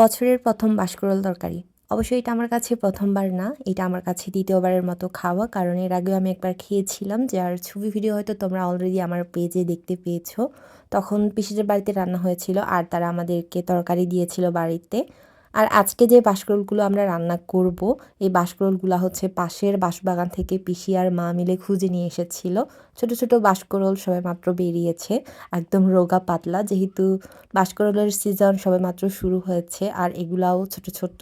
বছরের প্রথম বাসকরল তরকারি। অবশ্যই এটা আমার কাছে প্রথমবার না, এটা আমার কাছে দ্বিতীয়বারের মতো খাওয়া, কারণ এর আগেও আমি একবার খেয়েছিলাম যে আর ছবি ভিডিও হয়তো তোমরা অলরেডি আমার পেজে দেখতে পেয়েছ। তখন পিসিদের বাড়িতে রান্না হয়েছিল আর তারা আমাদেরকে তরকারি দিয়েছিল বাড়িতে। আর আজকে যে বাঁশকুড়োলগুলো আমরা রান্না করব, এই বাঁশকুড়োলগুলো হচ্ছে পাশের বাঁশবাগান থেকে পিসি আর মা মিলে খুঁজে নিয়ে এসেছিল। ছোট ছোট বাঁশকুড়োল সবে মাত্র বেরিয়েছে, একদম রোগা পাতলা। যেহেতু বাঁশকুড়োলের সিজন সবে মাত্র শুরু হয়েছে আর এগুলাও ছোট ছোট,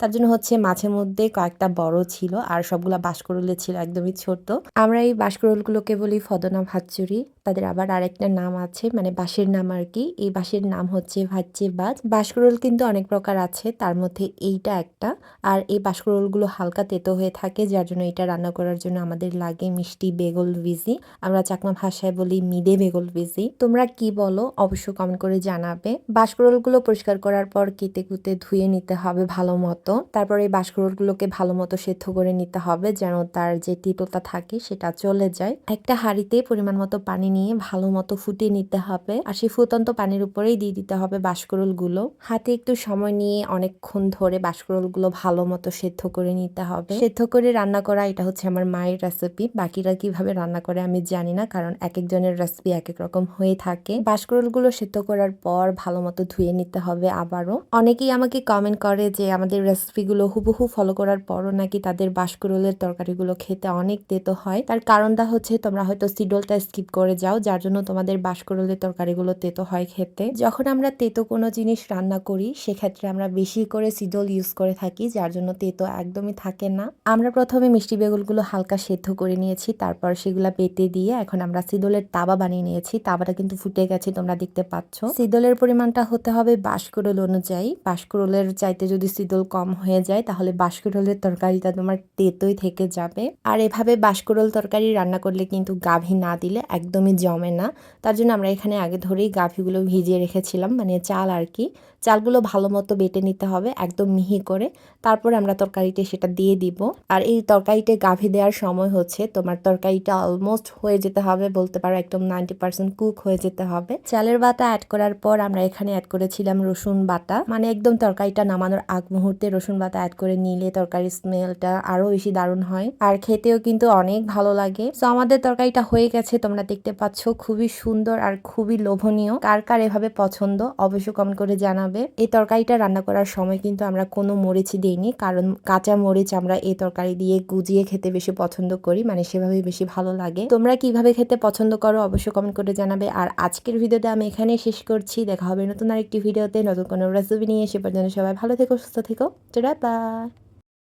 তার জন্য হচ্ছে মাঝে মধ্যে কয়েকটা বড় ছিল আর সবগুলা বাঁশকুড়ুলে ছিল একদমই ছোট। আমরা এই বাঁশকুড়ুলগুলোকে বলি ফদনা ভাচ্চুরি, তাদের আবার আরেকটা নাম আছে মানে বাঁশের নাম আর কি। এই বাঁশের নাম হচ্ছে ভাচ্চে বাজ বাঁশকুড়ুল কিন্তু অনেক প্রকার আছে তার মধ্যে এইটা একটা। আর এই বাঁশকুড়ুলগুলো হালকা তেতো হয়ে থাকে, যার জন্য এটা রান্না করার জন্য আমাদের লাগে মিষ্টি বেগল ভিজি। আমরা চাকমা ভাষায় বলি মিদে বেগল ভিজি। তোমরা কি বলো? অবশ্য কমেন্ট করে জানাবে। বাঁশকুড়ুলগুলো পরিষ্কার করার পর কেটে কুতে ধুয়ে নিতে হবে ভালো মতো। তারপর এই বাঁশকুড়ুলগুলোকে ভালো মতো সেদ্ধ করে নিতে হবে, যেন তার যে তিতোটা থাকে সেটা চলে যায়। একটা হাঁড়িতে পরিমাণ মতো পানি নিয়ে ভালো মতো ফুটিয়ে নিতে হবে। আর সেই ফুটন্ত পানির উপরেই দিয়ে দিতে হবে বাঁশকুড়ুলগুলো হাতে একটু সময় নিয়ে অনেকক্ষণ ধরে বাঁশকুড়ুলগুলো ভালো মতো সেদ্ধ করে নিতে হবে। সেদ্ধ করে রান্না করা এটা হচ্ছে আমার মায়ের রেসিপি বাকিরা কীভাবে রান্না করে আমি জানি না, কারণ এক একজনের রেসিপি এক এক রকম হয়ে থাকে। বাঁশকুড়ুলগুলো সেদ্ধ করার পর ভালো মতো ধুয়ে নিতে হবে আবারও। অনেকেই আমাকে কমেন্ট করে যে আমাদের রেসিপিগুলো হুবহু ফলো করার পরও নাকি তাদের বাঁশকুড়ুলের তরকারিগুলো খেতে অনেক তেতো হয়। তার কারণটা হচ্ছে তোমরা হয়তো সিডলটা স্কিপ করে যাও, যার জন্য তোমাদের বাঁশকুড়ুলের তরকারিগুলো তেতো হয় খেতে। যখন আমরা তেতো কোনো জিনিস রান্না করি, সেক্ষেত্রে আমরা বেশি করে সিডল ইউজ করে থাকি, যার জন্য তেতো একদমই থাকে না। আমরা প্রথমে মিষ্টি বেগুলগুলো হালকা সেদ্ধ করে নিয়েছি, তারপর সেগুলো পেটে দিয়ে এখন আমরা সিদলের তাবা বানিয়ে নিয়েছি। তাবাটা কিন্তু ফুটে গেছে, তোমরা দেখতে পাচ্ছ। সিদলের পরিমাণটা হতে হবে বাঁশকুড়ুল অনুযায়ী। বাঁশকুড়ুলের চাইতে যদি সিদল কম হয়ে যায়, তাহলে বাঁশকুড়লের তরকারিটা তোমার তেতোই থেকে যাবে। আর এভাবে বাঁশকুড়ল তরকারি রান্না করলে কিন্তু গাভী না দিলে একদমই জমে না। তার জন্য আমরা এখানে আগে ধরেই গাভীগুলো ভিজিয়ে রেখেছিলাম মানে চাল আর কি। চালগুলো ভালো মতো বেটে নিতে হবে একদম মিহি করে। তারপর আমরা তরকারিতে সেটা দিয়ে দিব। আর এই তরকারিতে গাভী দেওয়ার সময় হচ্ছে তোমার তরকারিটা অলমোস্ট হয়ে যেতে হবে বলতে পারো একদম নাইনটি পার্সেন্ট কুক হয়ে যেতে হবে। চালের বাটা অ্যাড করার পর আমরা এখানে অ্যাড করেছিলাম রসুন বাটা। মানে একদম তরকারিটা নামানোর আগ মুহূর্তে রসুন বাটা অ্যাড করে নিলে তরকারির স্মেলটা আরও বেশি দারুণ হয়। আর খেতেও কিন্তু অনেক ভালো লাগে। তো আমাদের তরকারিটা হয়ে গেছে, তোমরা দেখতে পাচ্ছ খুবই সুন্দর আর খুবই লোভনীয়। কার কার এভাবে পছন্দ অবশ্যই কমেন্ট করে জানাবে। এই তরকারিটা রান্না করার সময় কিন্তু আমরা কোনো মরিচি দিইনি। কারণ কাঁচা মরিচ আমরা এই তরকারি দিয়ে গুজিয়ে খেতে বেশি পছন্দ করি মানে সেভাবেই বেশি ভালো লাগে। তোমরা কীভাবে খেতে পছন্দ করো অবশ্যই কমেন্ট করে জানাবে। আর আজকের ভিডিওটা আমি এখানেই শেষ করছি। দেখা হবে নতুন আরেকটি ভিডিওতে, নতুন কোনো রেসিপি নিয়ে। সে পর্যন্ত সবাই ভালো থেকো, সুস্থ থেকো। Tata bye